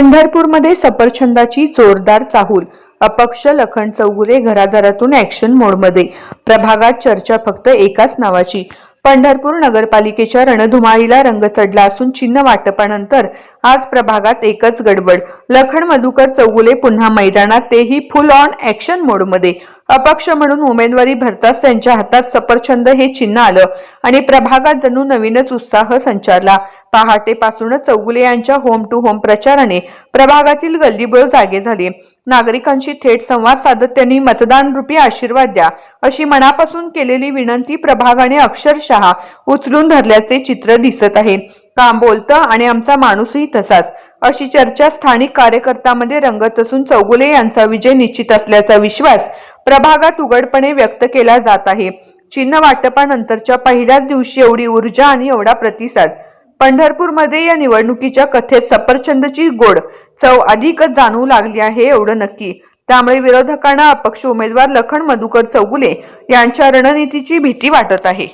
पंढरपूरमध्ये सफरछंदाची जोरदार चाहूल अपक्ष लखन चौगुले घराघरातून ऍक्शन मोडमध्ये प्रभागात चर्चा फक्त एकाच नावाची. पंढरपूर नगरपालिकेच्या रणधुमाळीला रंग चढला असून चिन्ह वाटपानंतर आज प्रभागात एकच गडबड. लखन मधुकर चौगुले पुन्हा मैदानात तेही फुल ऑन ऍक्शन मोडमध्ये अपक्ष म्हणून उमेदवारी भरताच त्यांच्या हातात सफरछंद हे चिन्ह आलं आणि प्रभागात जणू नवीनच उत्साह संचारला. पहाटेपासूनच चौगुले यांच्या होम टू होम प्रचाराने प्रभागातील गल्लीबोळ जागे झाले. नागरिकांशी थेट संवाद साधत त्यांनी मतदान रूपी आशीर्वाद द्या अशी मनापासून केलेली विनंती प्रभागाने अक्षरशः उचलून धरल्याचे चित्र दिसत आहे. काम बोलतं आणि आमचा माणूसही तसाच. अशी चर्चा स्थानिक कार्यकर्त्यामध्ये रंगत असून चौगुले यांचा विजय निश्चित असल्याचा विश्वास प्रभागात उघडपणे व्यक्त केला जात आहे. चिन्ह वाटपानंतरच्या पहिल्याच दिवशी एवढी ऊर्जा आणि एवढा प्रतिसाद. पंढरपूरमध्ये या निवडणुकीच्या कथेत सफरचंदची गोड चव अधिकच जाणवू लागली आहे एवढं नक्की. त्यामुळे विरोधकांना अपक्ष उमेदवार लखन मधुकर चौगुले यांच्या रणनीतीची भीती वाटत आहे.